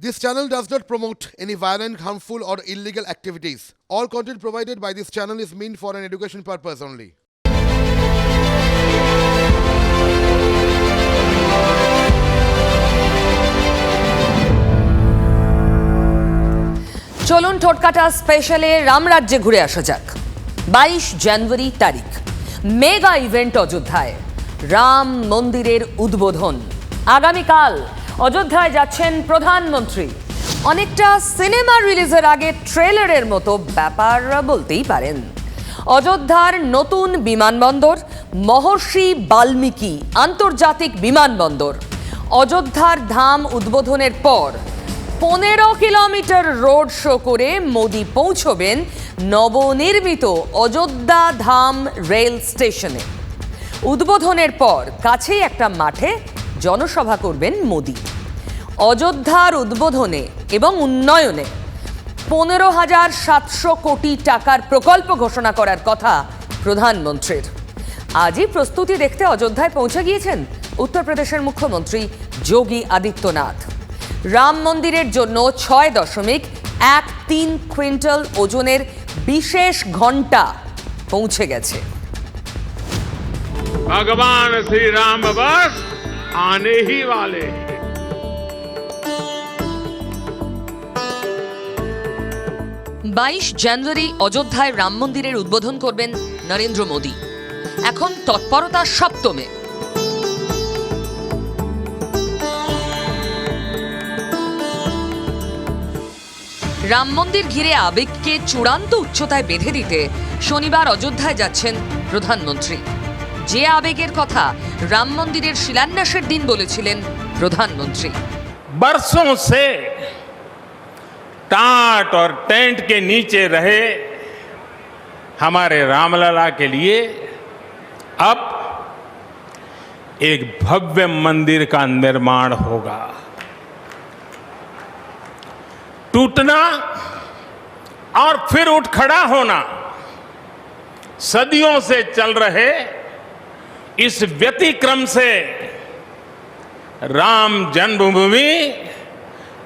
This channel does not promote any violent, harmful, or illegal activities. All content provided by this channel is meant for an education purpose only. চলুন ঠোটকাটা স্পেশালে রামরাজ্যে ঘুরে আসা যাক বাইশ জানুয়ারি তারিখ mega event অযোধ্যায় রাম মন্দিরের উদ্বোধন আগামীকাল অযোধ্যায় যাচ্ছেন প্রধানমন্ত্রী। অনেকটা সিনেমা রিলিজের আগে ট্রেলারের মতো ব্যাপার বলতেই পারেন। অযোধ্যার নতুন বিমানবন্দর, মহর্ষি বাল্মীকি আন্তর্জাতিক বিমানবন্দর। অযোধ্যার ধাম উদ্বোধনের পর পনেরো কিলোমিটার রোড শো করে মোদি পৌঁছবেন নবনির্মিত অযোধ্যা ধাম রেল স্টেশনে। উদ্বোধনের পর কাছেই একটা মাঠে জনসভা করবেন মোদি। অযোধ্যার উদ্বোধনে এবং উন্নয়নে পনেরো হাজার সাতশো কোটি টাকার প্রকল্প ঘোষণা করার কথা প্রধানমন্ত্রীর। আজই প্রস্তুতি দেখতে অযোধ্যায় পৌঁছে গিয়েছেন উত্তরপ্রদেশের মুখ্যমন্ত্রী যোগী আদিত্যনাথ। রাম মন্দিরের জন্য ছয় দশমিক এক তিন কুইন্টাল ওজনের বিশেষ ঘণ্টা পৌঁছে গেছে। ভগবান শ্রীরাম বাবা आने ही वाले हैं বাইশ জানুয়ারি অযোধ্যায় রাম মন্দিরের উদ্বোধন করবেন নরেন্দ্র মোদী এখন তৎপরতা সপ্তমে রাম মন্দির ঘিরে আবেগকে চূড়ান্ত উচ্চতায় বেঁধে দিতে শনিবার অযোধ্যায় যাচ্ছেন প্রধানমন্ত্রী যে আবেগের কথা রাম মন্দিরের শিলান্যাসের দিন বলেছিলেন প্রধানমন্ত্রী बरसों से टाट और टेंट के नीचे रहे हमारे रामलला के लिए अब एक भव्य मंदिर का निर्माण होगा टूटना और फिर उठ खड़ा होना सदियों से चल रहे इस व्यतिक्रम से राम जन्मभूमि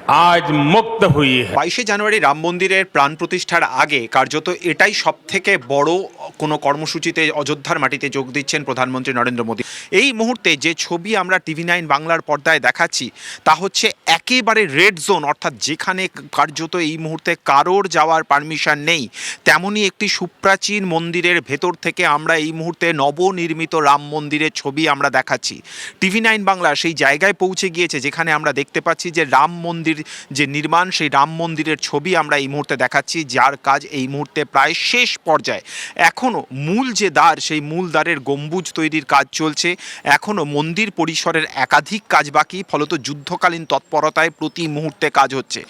आज मुक्त हुई है বাইশে জানুয়ারি রাম মন্দিরের প্রাণ প্রতিষ্ঠার আগে কার্যত এটাই সব থেকে বড় কোনো কর্মসূচিতে অযোধ্যার মাটিতে যোগ দিচ্ছেন প্রধানমন্ত্রী নরেন্দ্র মোদী এই মুহূর্তে যে ছবি আমরা টিভি নাইন বাংলার পর্দায় দেখাচ্ছি তা হচ্ছে একেবারে রেড জোন অর্থাৎ যেখানে কার্যত এই মুহূর্তে কারোর যাওয়ার পারমিশন নেই তেমনই একটি সুপ্রাচীন মন্দিরের ভেতর থেকে আমরা এই মুহূর্তে নবনির্মিত রাম মন্দিরের ছবি আমরা দেখাচ্ছি। টিভি নাইন বাংলা সেই জায়গায় পৌঁছে গিয়েছে, যেখানে আমরা দেখতে পাচ্ছি যে রাম মন্দির যে নির্মাণ, সেই রাম মন্দিরের ছবি আমরা এই মুহূর্তে দেখাচ্ছি, যার কাজ এই মুহূর্তে প্রায় শেষ পর্যায়ে। এখনও মূল যে দ্বার, সেই মূল দ্বারের গম্বুজ তৈরির কাজ চলছে। এখনও মন্দির পরিসরের একাধিক কাজ বাকি, ফলত যুদ্ধকালীন তৎপরতায় প্রতি মুহূর্তে কাজ হচ্ছে।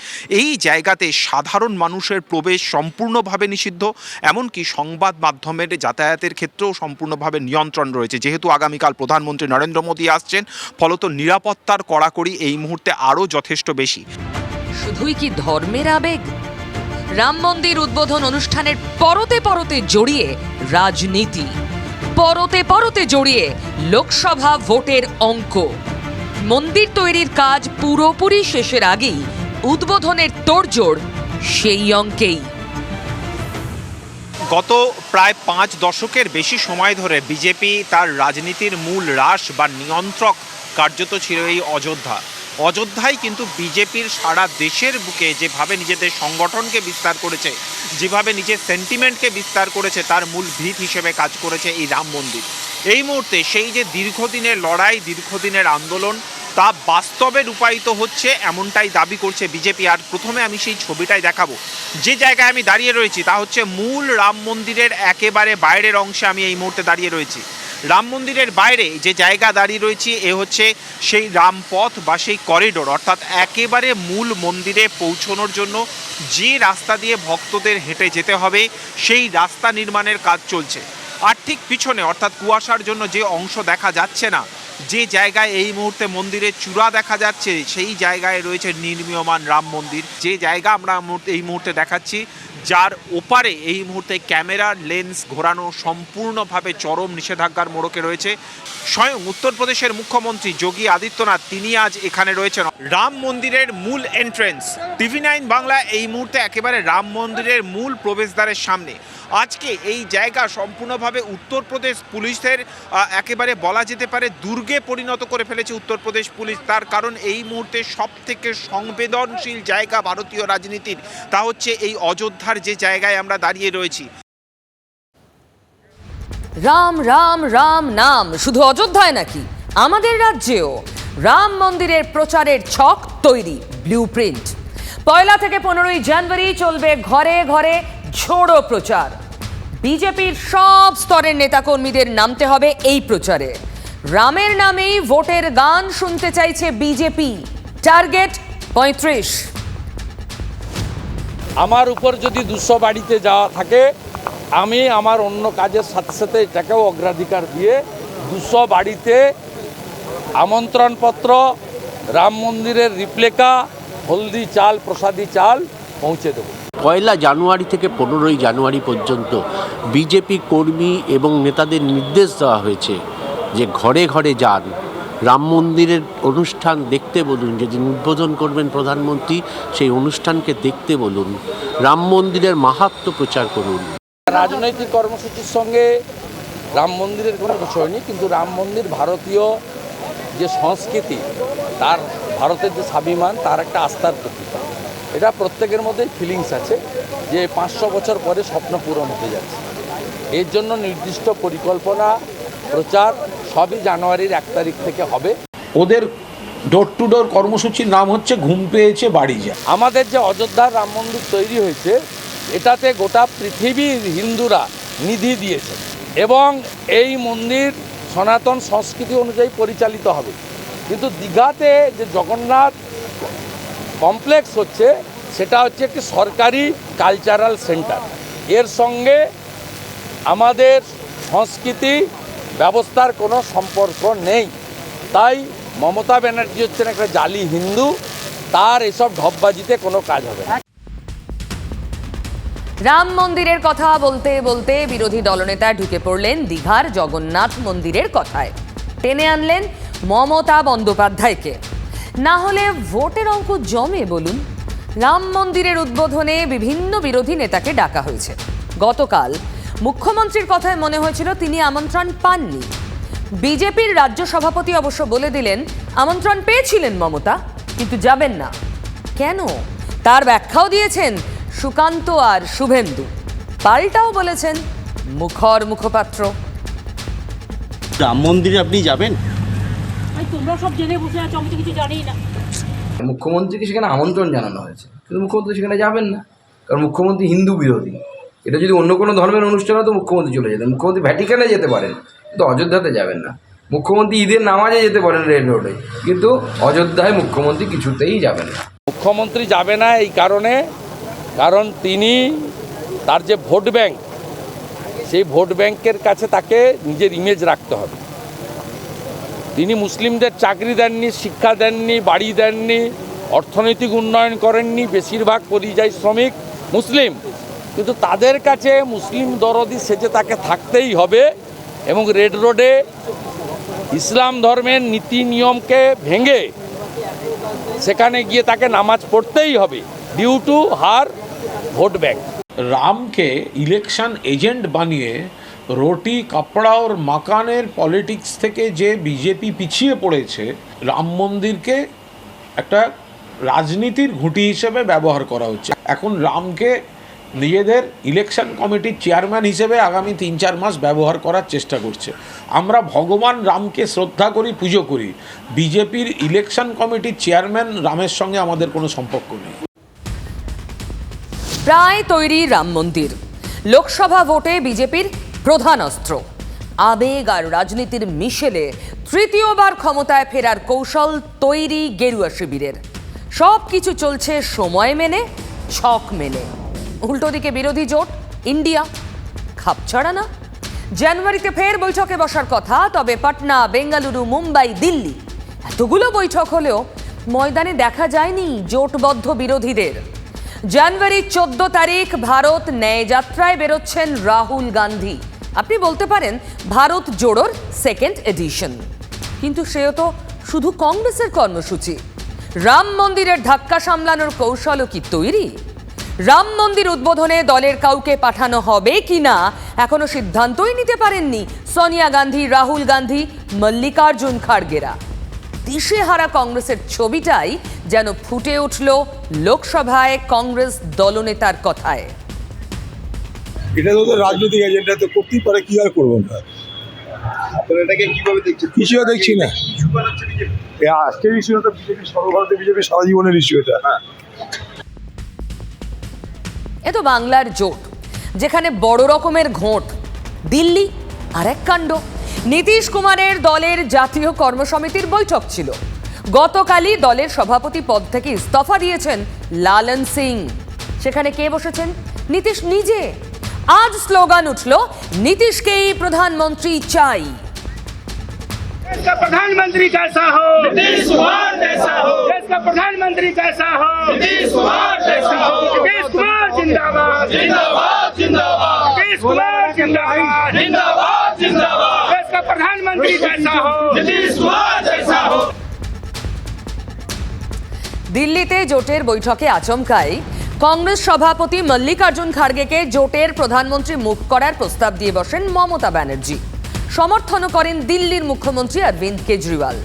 এই জায়গাতে সাধারণ মানুষের প্রবেশ সম্পূর্ণভাবে নিষিদ্ধ, এমনকি সংবাদ মাধ্যমের যাতায়াতের ক্ষেত্রেও সম্পূর্ণভাবে নিয়ন্ত্রণ রয়েছে। যেহেতু আগামীকাল প্রধানমন্ত্রী নরেন্দ্র মোদী আসছেন, ফলত নিরাপত্তার কড়াকড়ি এই মুহূর্তে আরও যথেষ্ট বেশি। শুধুই কি ধর্মের আবেগ? রাম মন্দির উদ্বোধন অনুষ্ঠানের পরতে পরতে জড়িয়ে রাজনীতি। পরতে পরতে জড়িয়ে লোকসভা ভোটের অঙ্ক। মন্দির তৈরির কাজ পুরোপুরি শেষের আগেই। উদ্বোধনের তোড়জোড় সেই অঙ্কেই। গত প্রায় পাঁচ দশকের বেশি সময় ধরে বিজেপি তার রাজনীতির মূল হ্রাস বা নিয়ন্ত্রক কার্যত ছিল এই অযোধ্যা। অযোধ্যায় কিন্তু বিজেপির সারা দেশের বুকে যেভাবে নিজেদের সংগঠনকে বিস্তার করেছে, যেভাবে নিজের সেন্টিমেন্টকে বিস্তার করেছে, তার মূল ভিত হিসেবে কাজ করেছে এই রাম মন্দির। এই মুহূর্তে সেই যে দীর্ঘদিনের লড়াই, দীর্ঘদিনের আন্দোলন, তা বাস্তবে রূপায়িত হচ্ছে এমনটাই দাবি করছে বিজেপি। আর প্রথমে আমি সেই ছবিটাই দেখাবো। যে জায়গায় আমি দাঁড়িয়ে রয়েছি, তা হচ্ছে মূল রাম মন্দিরের একেবারে বাইরের অংশে আমি এই মুহূর্তে দাঁড়িয়ে রয়েছি। রাম মন্দিরের বাইরে যে জায়গা দাঁড়িয়ে রয়েছে, এ হচ্ছে সেই রামপথ বা সেই করিডোর অর্থাৎ একেবারে মূল মন্দিরে পৌঁছনোর জন্য যে রাস্তা দিয়ে ভক্তদের হেঁটে যেতে হবে, সেই রাস্তা নির্মাণের কাজ চলছে। আর ঠিক পিছনে, অর্থাৎ কুয়াশার জন্য যে অংশ দেখা যাচ্ছে না যে জায়গায় এই মুহূর্তে মন্দিরের চূড়া দেখা যাচ্ছে, সেই জায়গায় রয়েছে নির্মীয়মান রাম মন্দির। যে জায়গা আমরা এই মুহূর্তে দেখাচ্ছি, যার ওপারে এই মুহূর্তে ক্যামেরার লেন্স ঘোরানো সম্পূর্ণভাবে চরম নিষেধাজ্ঞার মোড়কে রয়েছে। স্বয়ং উত্তরপ্রদেশের মুখ্যমন্ত্রী যোগী আদিত্যনাথ, তিনি আজ এখানে রয়েছেন। রাম মন্দিরের মূল এন্ট্রেন্স টিভি নাইন বাংলা এই মুহূর্তে একেবারে রাম মন্দিরের মূল প্রবেশদ্বারের সামনে। আজকে এই জায়গা সম্পূর্ণভাবে উত্তরপ্রদেশ পুলিশের একেবারে বলা যেতে পারে দুর্গে পরিণত করে ফেলেছে উত্তরপ্রদেশ পুলিশ। তার কারণ এই মুহূর্তে সব থেকে সংবেদনশীল জায়গা ভারতীয় রাজনীতির। তা হচ্ছে এই অযোধ্যার যে জায়গায় আমরা দাঁড়িয়ে রয়েছি। রাম রাম রাম, নাম। শুধু অযোধ্যায় নাকি আমাদের রাজ্যেও রাম মন্দিরের প্রচারের ছক তৈরি ব্লু প্রিন্ট পয়লা থেকে পনেরোই জানুয়ারি চলবে ঘরে ঘরে ঝোড়ো প্রচার। বিজেপির সব স্তরের নেতাকর্মীদের নামতে হবে এই প্রচারে। রামের নামেই ভোটের গান শুনতে চাইছে বিজেপি টার্গেট পঁয়ত্রিশ। আমার উপর যদি দুশো বাড়িতে যাওয়া থাকে আমি আমার অন্য কাজের সাথে সাথে এটাকেও অগ্রাধিকার দিয়ে দুশো বাড়িতে আমন্ত্রণপত্র রাম মন্দিরের রিপ্লেকা হলদি চাল প্রসাদী চাল পৌঁছে দেবো। পয়লা জানুয়ারি থেকে পনেরোই জানুয়ারি পর্যন্ত বিজেপি কর্মী এবং নেতাদের নির্দেশ দেওয়া হয়েছে। যে ঘরে ঘরে যান, রাম মন্দিরের অনুষ্ঠান দেখতে বলুন যেদিন উদ্বোধন করবেন প্রধানমন্ত্রী, সেই অনুষ্ঠানকে দেখতে বলুন, রাম মন্দিরের মাহাত্ম্য প্রচার করুন। রাজনৈতিক কর্মসূচির সঙ্গে রাম মন্দিরের কোনো বিষয় নেই, কিন্তু রাম মন্দির ভারতীয় যে সংস্কৃতি, তার ভারতের যে স্বাভিমান, তার একটা আস্থার প্রতীক। এটা প্রত্যেকের মধ্যেই ফিলিংস আছে, যে পাঁচশো বছর পরে স্বপ্ন পূরণ হতে যাচ্ছে। এর জন্য নির্দিষ্ট পরিকল্পনা, প্রচার সবই জানুয়ারির এক তারিখ থেকে হবে। ওদের ডোর টু ডোর কর্মসূচির নাম হচ্ছে ঘুম পেয়েছে বাড়ি যা। আমাদের যে অযোধ্যার রাম মন্দির তৈরি হয়েছে, এটাতে গোটা পৃথিবীর হিন্দুরা নিধি দিয়েছে এবং এই মন্দির সনাতন সংস্কৃতি অনুযায়ী পরিচালিত হবে। কিন্তু দীঘাতে যে জগন্নাথ কমপ্লেক্স হচ্ছে, সেটা হচ্ছে একটি সরকারি কালচারাল সেন্টার এর সঙ্গে আমাদের সংস্কৃতি ব্যবস্থার কোনো সম্পর্ক নেই। তাই মমতা ব্যানার্জি হচ্ছেন একটা জালি হিন্দু, তার এসব ঢপবাজিতে কোনো কাজ হবে না। রাম মন্দিরের কথা বলতে বলতে বিরোধী দলনেতা ঢুকে পড়লেন দীঘার জগন্নাথ মন্দিরের কথায়। টেনে আনলেন মমতা বন্দ্যোপাধ্যায়কে। না হলে ভোটের অঙ্ক জমে বলুন। রাম মন্দিরের উদ্বোধনে বিভিন্ন বিরোধী নেতাকে ডাকা হয়েছে। গতকাল মুখ্যমন্ত্রীর কথায় মনে হয়েছিল তিনি আমন্ত্রণ পাননি। বিজেপির রাজ্য সভাপতি অবশ্য বলে দিলেন আমন্ত্রণ পেয়েছিলেন মমতা কিন্তু যাবেন না। কেন? তার ব্যাখ্যাও দিয়েছেন সুকান্ত আর শুভেন্দু। পাল্টাও বলেছেন মুখর মুখপাত্র। রাম মন্দিরে আপনি যাবেন? ভাই তোমরা সব জেনে বসে আছো আমি তো কিছু জানি না। মুখ্যমন্ত্রীকে সেখানে আমন্ত্রণ জানানো হয়েছে কিন্তু মুখ্যমন্ত্রী সেখানে যাবেন না কারণ মুখ্যমন্ত্রী হিন্দু বিরোধী। এটা যদি অন্য কোনো ধর্মের অনুষ্ঠান হতো মুখ্যমন্ত্রী চলে যেতেন। মুখ্যমন্ত্রী ভ্যাটিকানে যেতে পারেন, কিন্তু অযোধ্যাতে যাবেন না। মুখ্যমন্ত্রী ঈদের নামাজে যেতে পারেন রেড রোডে, কিন্তু অযোধ্যায় মুখ্যমন্ত্রী কিছুতেই যাবেন না। মুখ্যমন্ত্রী যাবে না এই কারণে, কারণ তিনি তার যে ভোট ব্যাংক, সেই ভোট ব্যাংকের কাছে তাকে নিজের ইমেজ রাখতে হবে। তিনি মুসলিমদের চাকরি দেননি, শিক্ষা দেননি, বাড়ি দেননি, অর্থনৈতিক উন্নয়ন করেননি, বেশিরভাগ পরিযায়ী শ্রমিক মুসলিম। কিন্তু তাদের কাছে মুসলিম দরদি সেজে তাকে থাকতেই হবে এবং রেড রোডে ইসলাম ধর্মের নীতি নিয়মকে ভেঙে সেখানে গিয়ে তাকে নামাজ পড়তেই হবে due to her vote bank রামকে ইলেকশন এজেন্ট বানিয়ে রোটি, কাপড়া ওর মাকানের পলিটিক্স থেকে যে বিজেপি পিছিয়ে পড়েছে, রাম মন্দিরকে একটা রাজনীতির ঘুঁটি হিসেবে ব্যবহার করা হচ্ছে। এখন রামকে নিজেদের ইলেকশন কমিটির চেয়ারম্যান হিসেবে আগামী তিন চার মাস ব্যবহার করার চেষ্টা করছে। আমরা ভগবান রামকে শ্রদ্ধা করি, পুজো করি। বিজেপির ইলেকশন কমিটির চেয়ারম্যান রামের সঙ্গে আমাদের কোনো সম্পর্ক নেই। প্রায় তৈরি রাম মন্দির। লোকসভা ভোটে বিজেপির প্রধান অস্ত্র। আবেগ আর রাজনীতির মিশেলে তৃতীয়বার ক্ষমতায় ফেরার কৌশল তৈরি গেরুয়া শিবিরের। সব কিছু চলছে সময় মেনে, ছক মেনে। উল্টো দিকে বিরোধী জোট, ইন্ডিয়া খাপছাড়া না। জানুয়ারিতে ফের বৈঠকে বসার কথা, তবে পাটনা, বেঙ্গালুরু, মুম্বাই, দিল্লি এতগুলো বৈঠক হলেও ময়দানে দেখা যায়নি জোটবদ্ধ বিরোধীদের। জানুয়ারি চোদ্দ তারিখ ভারত ন্যায় যাত্রায় বেরোচ্ছেন রাহুল গান্ধী। আপনি বলতে পারেন ভারত জোড়োর সেকেন্ড এডিশন কিন্তু সেও তো শুধু কংগ্রেসের কর্মসূচি। রাম মন্দিরের ধাক্কা সামলানোর কৌশলও কি তৈরি? রাম মন্দির উদ্বোধনে দলের কাউকে পাঠানো হবে কি না এখনও সিদ্ধান্তই নিতে পারেননি সোনিয়া গান্ধী রাহুল গান্ধী মল্লিকার্জুন খাড়গেরা। দিশেহারা কংগ্রেসের ছবিটাই যেন ফুটে উঠল লোকসভায় কংগ্রেস দলনেতার কথায়। এটা তো রাজনৈতিক এজেন্ডা তো করতেই পারে কি আর করব না এটাকে কীভাবে দেখছেন? কিছুও দেখছি না। আজকের ইস্যু তো বিজেপি সর্বভারতীয় বিজেপি সারা জীবনের ইস্যু এটা। এ তো বাংলার জোট যেখানে বড় রকমের ঘোট দিল্লি আর এক কাণ্ড নীতিশ কুমারের দলের জাতীয় কর্মসমিতির বৈঠক ছিল গতকালই দলের সভাপতি পদ থেকে ইস্তফা দিয়েছেন লালন সিং সেখানে কে বসেছেন নীতিশ নিজে আজ স্লোগান উঠল নীতিশকেই প্রধানমন্ত্রী চাই देश का प्रधानमंत्री कैसा हो नीतीश कुमार जैसा हो देश का प्रधानमंत्री कैसा हो नीतीश कुमार जैसा हो नीतीश कुमार जिंदाबाद जिंदाबाद जिंदाबाद नीतीश कुमार जिंदाबाद जिंदाबाद जिंदाबाद देश का प्रधानमंत्री कैसा हो नीतीश कुमार जैसा हो দিল্লিতে জোটের বৈঠকে আচমকাই কংগ্রেস সভাপতি মল্লিকার্জুন খাড়গেকে জোটের প্রধানমন্ত্রী মুখ করার প্রস্তাব দিয়ে বসেন মমতা ব্যানার্জি সমর্থনও করেন দিল্লির মুখ্যমন্ত্রী অরবিন্দ কেজরিওয়াল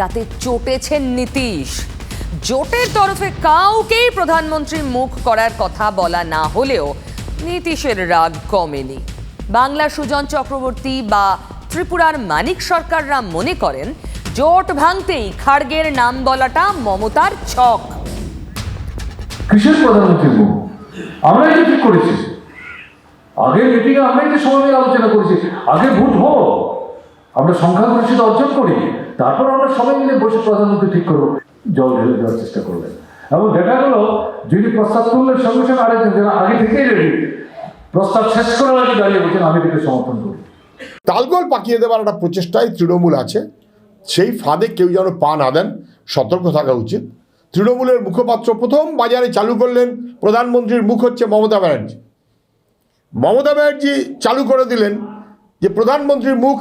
তাতে চটেছেন নীতিশ জোটের তরফে কাউকেই প্রধানমন্ত্রী মুখ করার কথা বলা না হলেও নীতিশের রাগ কমেনি। বাংলা সুজন চক্রবর্তী বা ত্রিপুরার মানিক সরকাররা মনে করেন, জোট ভাঙতেই খাড়গের নাম বলাটা মমতার ছক। কিসের প্রধানমন্ত্রী আমরাই তো ঠিক করেছি। আগের মিটিংয়ে আমরাই তো সবাই আলোচনা করেছি। আগে ভোট হোক আমরা সংখ্যাগরিষ্ঠতা অর্জন করি। তারপর আমরা সবাই মিলে বসে প্রধানমন্ত্রী ঠিক করব। জল ঢেলে দেওয়ার চেষ্টা করবেন। এবং দেখা গেল যদি প্রস্তাব তুললেন সঙ্গে সঙ্গে আরেকজন যেন আগে থেকেই রেডি প্রস্তাব শেষ করার আগে দাঁড়িয়ে বলছেন, আমি এটাকে সমর্থন করি। তালগোল পাকিয়ে দেওয়ার একটা প্রচেষ্টায় তৃণমূল আছে। সেই ফাঁদে কেউ যেন পা না দেন, সতর্ক থাকা উচিত। তৃণমূলের মুখপাত্র প্রথম বাজারে চালু করলেন প্রধানমন্ত্রীর মুখ হচ্ছে মমতা ব্যানার্জি। মমতা ব্যানার্জি চালু করে দিলেন যে প্রধানমন্ত্রীর মুখ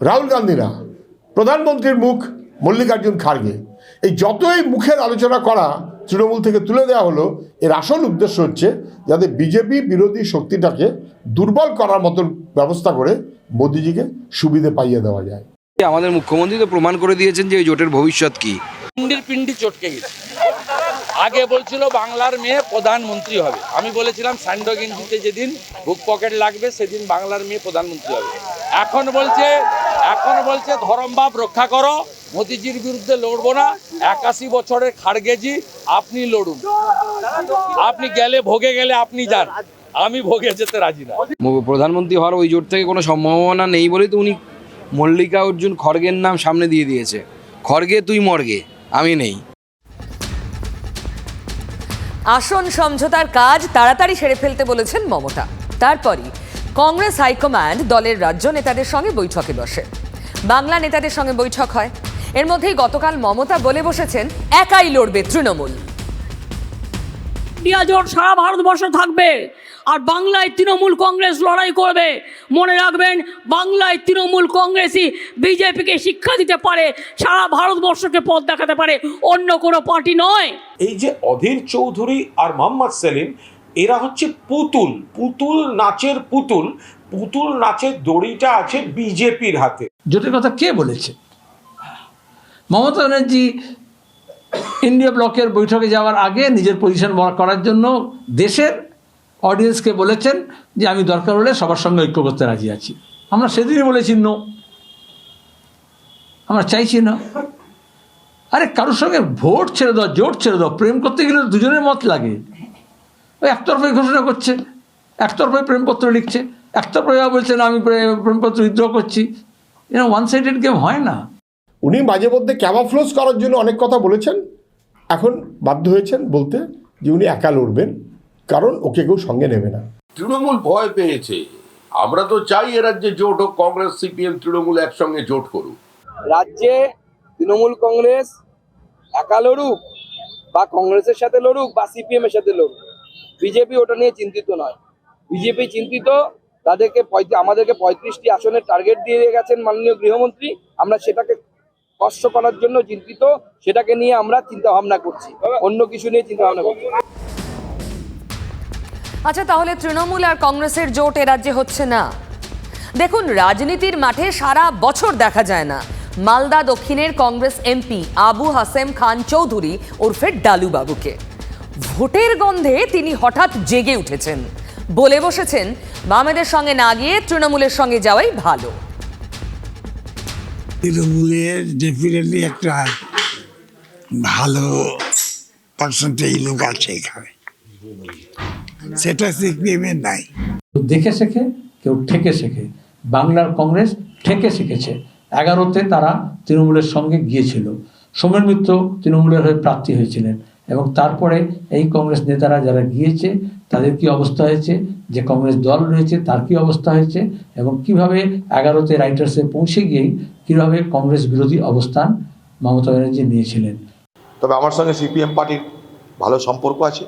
রাহুল গান্ধী না প্রধানমন্ত্রীর মুখ মল্লিকার্জুন খাড়গে এই যতই মুখের আলোচনা করা তৃণমূল থেকে তুলে দেওয়া হলো এর আসল উদ্দেশ্য হচ্ছে যাতে বিজেপি বিরোধী শক্তিটাকে দুর্বল করার মতন ব্যবস্থা করে মোদিজিকে সুবিধে পাইয়ে দেওয়া যায়। আমাদের মুখ্যমন্ত্রী তো প্রমাণ করে দিয়েছেন যে এই জোটের ভবিষ্যৎ কি। পিন্ডির পিন্ডি চটকে গেছে। আগে বলছিল বাংলার মেয়ে প্রধানমন্ত্রী হবে। আমি বলেছিলাম স্যান্ডো গেঞ্জিতে যেদিন বুক পকেট লাগবে সেদিন বাংলার মেয়ে প্রধানমন্ত্রী হবে। এখন বলছে এখন বলছে ধরমবাব রক্ষা করো মোদিজির বিরুদ্ধে লড়বো না একাশি বছরের খাড়গেজি আপনি লড়ুন। আপনি গেলে ভোগে গেলে আপনি যান। আমি ভোগে যেতে রাজি না। প্রধানমন্ত্রী হওয়ার ওই জোট থেকে কোনো সম্ভাবনা নেই বলেই তো উনি মল্লিকা অর্জুন খড়গের নাম সামনে দিয়ে দিয়েছে। খড়গে তুই মর্গে আমি নেই। আসন সমঝোতার কাজ তাড়াতাড়ি সেরে ফেলতে বলেছেন মমতা। তারপরই কংগ্রেস হাইকমান্ড দলের রাজ্য নেতাদের সঙ্গে বৈঠকে বসে। বাংলা নেতাদের সঙ্গে বৈঠক হয়। এর মধ্যেই গতকাল মমতা বলে বসেছেন একাই লড়বে তৃণমূল। ইন্ডিয়া জোট সারা ভারতবর্ষে থাকবে আর বাংলায় তৃণমূল কংগ্রেস লড়াই করবে। মনে রাখবেন বাংলায় তৃণমূল কংগ্রেসই বিজেপিকে শিক্ষা দিতে পারে সারা ভারতবর্ষকে পথ দেখাতে পারে অন্য কোনো পার্টি নয়। এই যে অধীর চৌধুরী আর মোহাম্মদ সেলিম এরা হচ্ছে পুতুল পুতুল নাচের পুতুল পুতুল নাচের দড়িটা আছে বিজেপির হাতে। জোটের কথা কে বলেছে? মমতা ব্যানার্জি ইন্ডিয়া ব্লকের বৈঠকে যাওয়ার আগে নিজের পজিশন করার জন্য দেশের অডিয়েন্সকে বলেছেন যে আমি দরকার হলে সবার সঙ্গে ঐক্য করতে রাজি আছি। আমরা সেদিনই বলেছি নো আমরা চাইছি না। আরে কারোর সঙ্গে ভোট ছেড়ে দাও, জোট ছেড়ে দাও, প্রেম করতে গেলে দুজনের মত লাগে। ওই একতরফাই ঘোষণা করছে একতরফাই প্রেমপত্র লিখছে একতরফাই বলছে না আমি প্রে- প্রেমপত্র উইথড্র করছি। এরকম ওয়ান সাইডেড গেম হয় না। উনি মাঝে মধ্যে ক্যামাফ্লোজ করার জন্য অনেক কথা বলেছেন। এখন বাধ্য হয়েছেন বলতে যে উনি একা লড়বেন কারণ ওকে কেউ সঙ্গে নেবে না। তৃণমূল ভয় পেয়েছে। আমরা তো চাই এ রাজ্যে জোট হোক কংগ্রেস সিপিএম তৃণমূল একসঙ্গে জোট করুক। রাজ্যে তৃণমূল কংগ্রেস একা লড়ুক বা কংগ্রেসের সাথে লড়ুক বা সিপিএম এর সাথে লড়ুক। বিজেপি ওটা নিয়ে চিন্তিত নয়। বিজেপি চিন্তিত, তাদেরকে আমাদেরকে পঁয়ত্রিশটি আসনের টার্গেট দিয়ে গেছেন মাননীয় গৃহমন্ত্রী। আমরা সেটাকে কষ্ট করার জন্য চিন্তিত, সেটাকে নিয়ে আমরা চিন্তা ভাবনা করছি। অন্য কিছু নিয়ে চিন্তা ভাবনা করছি আচ্ছা তাহলে তৃণমূল আর কংগ্রেসের জোট রাজ্যে হচ্ছে না। দেখুন, রাজনীতির মাঠে সারা বছর দেখা যায় না। মালদা দক্ষিণের কংগ্রেস এমপি আবু হাসেম খান চৌধুরী ওরফে ডালু বাবুকে ভোটের গন্ধে তিনি হঠাৎ জেগে উঠেছেন। বলে বসেছেন বামেদের সঙ্গে না গিয়ে তৃণমূলের সঙ্গে যাওয়াই ভালো। তৃণমূলের ডেফিনেটলি একটা ভালো পার্সেন্টেজ লোক আছে এখানে। সেটা সিপিএমের নাই। দেখে শেখে কেউ ঠেকে শেখে। বাংলার কংগ্রেস ঠেকে শিখেছে। এগারোতে তারা তৃণমূলের সঙ্গে গিয়েছিল। সোমেন মিত্র তৃণমূলের হয়ে প্রার্থী হয়েছিলেন। এবং তারপরে এই কংগ্রেস নেতারা যারা গিয়েছে, তাদের কি অবস্থা হয়েছে? যে কংগ্রেস দল রয়েছে, তার কি অবস্থা হয়েছে? এবং কীভাবে এগারোতে রাইটার্সে পৌঁছে গিয়েই কীভাবে কংগ্রেস বিরোধী অবস্থান মমতা ব্যানার্জি নিয়েছিলেন? তবে আমার সঙ্গে সিপিএম পার্টির ভালো সম্পর্ক আছে।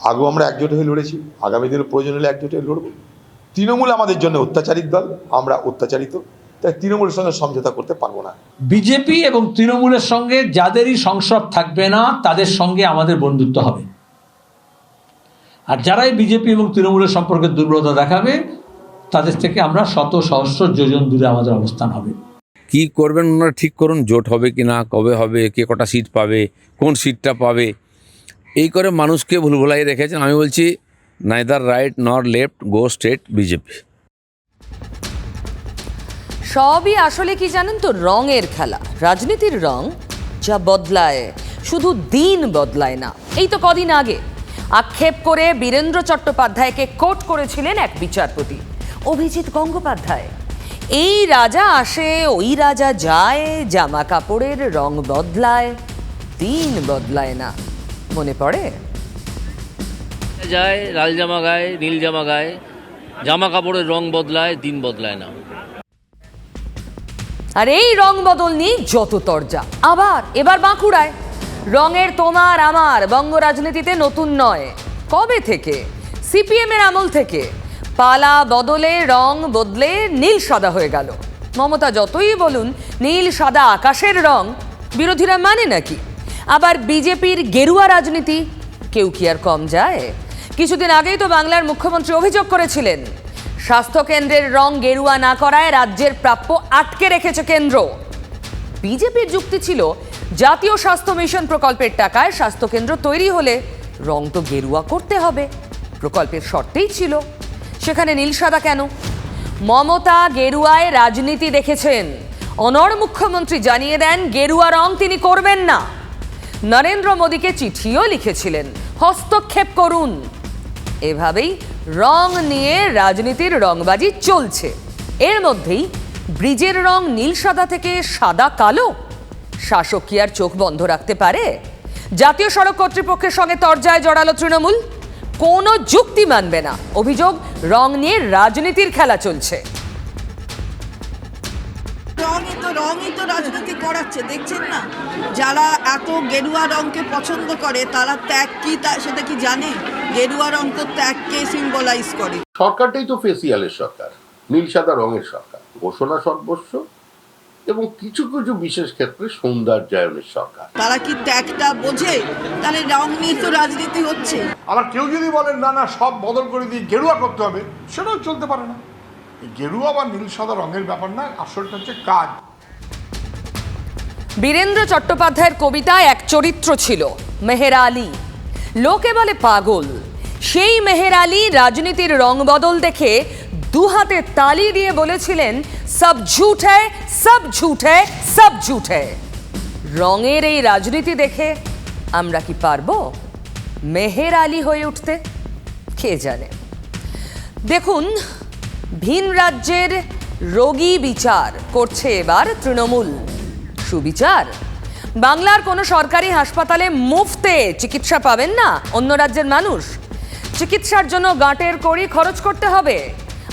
আগেও আমরা একজোট হয়ে লড়েছি। আগামী দিনে প্রয়োজন হলে একজোট হয়ে লড়ব। তৃণমূল আমাদের জন্য অত্যাচারিত দল, আমরা অত্যাচারিত। তাই তৃণমূলের সঙ্গে সমঝোতা করতে পারব না। বিজেপি এবং তৃণমূলের সঙ্গে যাদেরই সংসদ থাকবে না তাদের সঙ্গে আমাদের বন্ধুত্ব হবে। আর যারাই বিজেপি এবং তৃণমূলের সম্পর্কে দুর্বলতা দেখাবে তাদের থেকে আমরা শত সহস্র যোজন দূরে আমাদের অবস্থান হবে। কি করবেন ওনারা ঠিক করুন জোট হবে কি না কবে হবে কে কটা সিট পাবে কোন সিটটা পাবে। এই করে মানুষকে ভুল ভুলভুলাই রেখেছেন। আমি বলছি neither right nor left go state BJP সবই আসলে কি জানেন তো, রঙের খেলা। রাজনীতির রং যা বদলায়, শুধু দিন বদলায় না। এই তো কদিন আগে আক্ষেপ করে বীরেন্দ্র চট্টোপাধ্যায়কে কোট করেছিলেন এক বিচারপতি, অভিজিৎ গঙ্গোপাধ্যায়। এই রাজা আসে, ওই রাজা যায় জামা কাপড়ের রং বদলায়, দিন বদলায় না। মনে পড়ে? যায়, লাল জামা গায়ে, নীল জামা গায়ে জামা কাপড়ের রং বদলায়, দিন বদলায় না। আর এই রং বদল নিয়ে যত তরজা। আবার, এবার বাঁকুড়ায়। রঙের তোমার আমার বঙ্গ রাজনীতিতে নতুন নয়। কবে থেকে? সিপিএম এর আমল থেকে। পালা বদলে রং বদলে নীল সাদা হয়ে গেল। মমতা যতই বলুন, নীল সাদা আকাশের রং, বিরোধীরা মানে নাকি? আবার বিজেপির গেরুয়া রাজনীতি, কেউ কি আর কম যায়? কিছুদিন আগেই তো বাংলার মুখ্যমন্ত্রী অভিযোগ করেছিলেন স্বাস্থ্যকেন্দ্রের রং গেরুয়া না করায় রাজ্যের প্রাপ্য আটকে রেখেছে কেন্দ্র। বিজেপির যুক্তি ছিল, জাতীয় স্বাস্থ্য মিশন প্রকল্পের টাকায় স্বাস্থ্যকেন্দ্র তৈরি হলে রং তো গেরুয়া করতে হবে, প্রকল্পের শর্তেই ছিল। সেখানে নীল সাদা কেন? মমতা গেরুয়ায় রাজনীতি দেখেছেন। অনর মুখ্যমন্ত্রী জানিয়ে দেন, গেরুয়া রং তিনি করবেন না। নরেন্দ্র মোদীকে চিঠিও লিখেছিলেন, হস্তক্ষেপ করুন। এভাবেই রং নিয়ে রাজনীতির রংবাজি চলছে। এর মধ্যেই ব্রিজের রং নীল সাদা থেকে সাদা কালো। শাসক কি আর চোখ বন্ধ রাখতে পারে। জাতীয় সড়ক কর্তৃপক্ষের সঙ্গে তরজায় জড়ালো তৃণমূল। কোনো যুক্তি মানবে না। অভিযোগ, রং নিয়ে রাজনীতির খেলা চলছে। রঙই তো রঙই তো রাজনীতি করাচ্ছে, দেখছেন না? যারা এত গেরুয়া রঙকে পছন্দ করে, তারা ত্যাগ কি সেটা কি জানে? গেরুয়া রং তো ত্যাগকে সিম্বলাইজ করে। সরকারটাই তো ফেসিয়ালের সরকার নীল সাদা রঙের সরকার ঘোষণা সর্বস্ব এবং কিছু কিছু বিশেষ ক্ষেত্রে সৌন্দর্যায়নের সরকার। তারা কি ত্যাগটা বোঝে? তাহলে রং নিয়ে তো রাজনীতি হচ্ছে। আবার কেউ যদি বলেন না না সব বদল করে দিয়ে গেরুয়া করতে হবে সেটাও চলতে পারে না। গেরুয়া বা নীল সাদা রঙের ব্যাপার না আসলটা হচ্ছে কাজ। বীরেন্দ্র চট্টোপাধ্যায়ের কবিতায় এক চরিত্র ছিল মেহের আলী। লোকে বলে পাগল। সেই মেহের আলী রাজনীতির রং বদল দেখে দু হাতে তালি দিয়ে বলেছিলেন, সব ঝুট হ্যায় সব ঝুট হ্যায় সব ঝুট হ্যায় রঙের এই রাজনীতি দেখে আমরা কি পারব? মেহের আলী হয়ে উঠতে কে জানে? দেখুন, ভিন রাজ্যের রোগী বিচার করছে এবার তৃণমূল। সুবিচার? বাংলার কোনো সরকারি হাসপাতালে মুফতে চিকিৎসা পাবেন না, অন্য রাজ্যের মানুষ। চিকিৎসার জন্য গাঁটের কড়ি খরচ করতে হবে।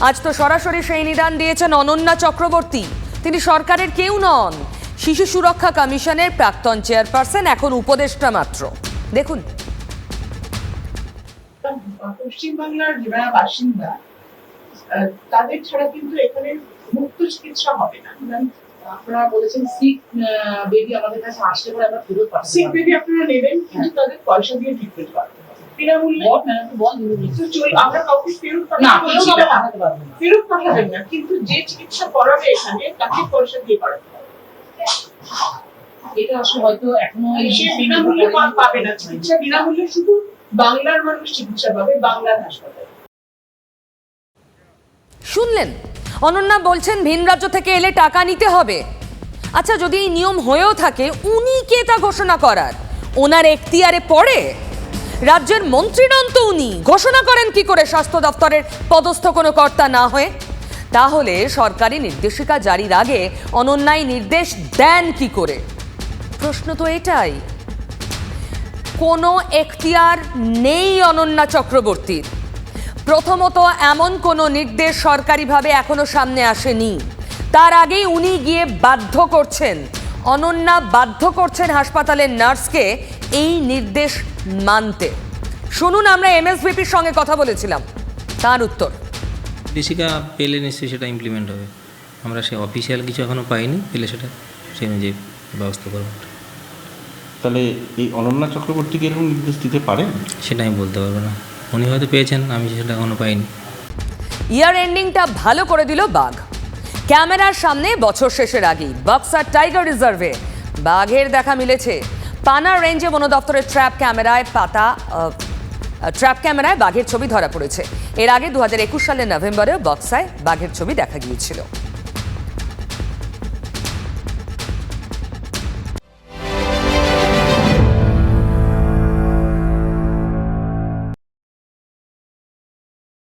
আজ তো সরাসরি সেই নিদান দিয়েছেন অনন্যা চক্রবর্তী। তিনি সরকারের কেউ নন, শিশু সুরক্ষা কমিশনের প্রাক্তন চেয়ারপারসন, এখন উপদেষ্টা মাত্র। দেখুন। পশ্চিমবাংলার যারা বাসিন্দা তাদের ছাড়া কিন্তু এখানে মুক্ত চিকিৎসা হবে না। আপনারা বলেছেন সিক বেবি আমাদের কাছে আসলে পরে আমরা ফেরত পাবো সিক বেবি আপনারা নেবেন কিন্তু তাদের পয়সা দিয়ে ট্রিটমেন্ট করাতে হবে। বিনামূল্যে? আমরা কাউকে ফেরত পাঠাতে বলছি না। ফেরত পাঠাবেন না কিন্তু যে চিকিৎসা করাবে এখানে তাকে পয়সা দিয়ে করাতে হবে। এটা আসলে হয়তো এখনও সে বিনামূল্যে পাবে না। চিকিৎসা বিনামূল্যে শুধু বাংলার মানুষ চিকিৎসা পাবে বাংলার হাসপাতালে। শুনলেন? অনন্যা বলছেন, ভিন রাজ্য থেকে এলে টাকা নিতে হবে। আচ্ছা যদি এই নিয়ম হয়েও থাকে, উনি কে তা ঘোষণা করার? ওনার এখতিয়ারে পড়ে? রাজ্যের মন্ত্রী নন তো উনি। ঘোষণা করেন কি করে স্বাস্থ্য দপ্তরের পদস্থ কোনো কর্তা না হয়ে? তাহলে সরকারি নির্দেশিকা জারির আগে অনন্যায় নির্দেশ দেন কি করে? প্রশ্ন তো এটাই। কোনো এখতিয়ার নেই অনন্যা চক্রবর্তীর। প্রথমত এমন কোনো নির্দেশ সরকারিভাবে এখনও সামনে আসেনি। তার আগেই উনি গিয়ে বাধ্য করছেন। অনন্যা বাধ্য করছেন হাসপাতালের নার্সকে এই নির্দেশ মানতে। শুনুন আমরা এমএসভিপির সঙ্গে কথা বলেছিলাম। তার উত্তর। নির্দেশিকা পেলে নিশ্চয়ই সেটা ইমপ্লিমেন্ট হবে। আমরা সে অফিসিয়াল কিছু এখনও পাইনি পেলে সেটা সেই অনুযায়ী ব্যবস্থা করব। তাহলে এই অনন্যা চক্রবর্তীকে এরকম নির্দেশ দিতে পারেন? সেটা আমি বলতে পারব না। উনি হয়তো পেয়েছেন, আমি সেটা এখনও পাইনি। ইয়ার এন্ডিংটা ভালো করে দিল বাঘ। ক্যামেরার সামনে বছর শেষের আগেই, বক্সার টাইগার রিজার্ভে। বাঘের দেখা মিলেছে। পানা রেঞ্জে বন দপ্তরের ট্র্যাপ ক্যামেরায় পাতা ট্র্যাপ ক্যামেরায় বাঘের ছবি ধরা পড়েছে। এর আগে দু হাজার একুশ সালের নভেম্বরে বক্সায় বাঘের ছবি দেখা গিয়েছিল।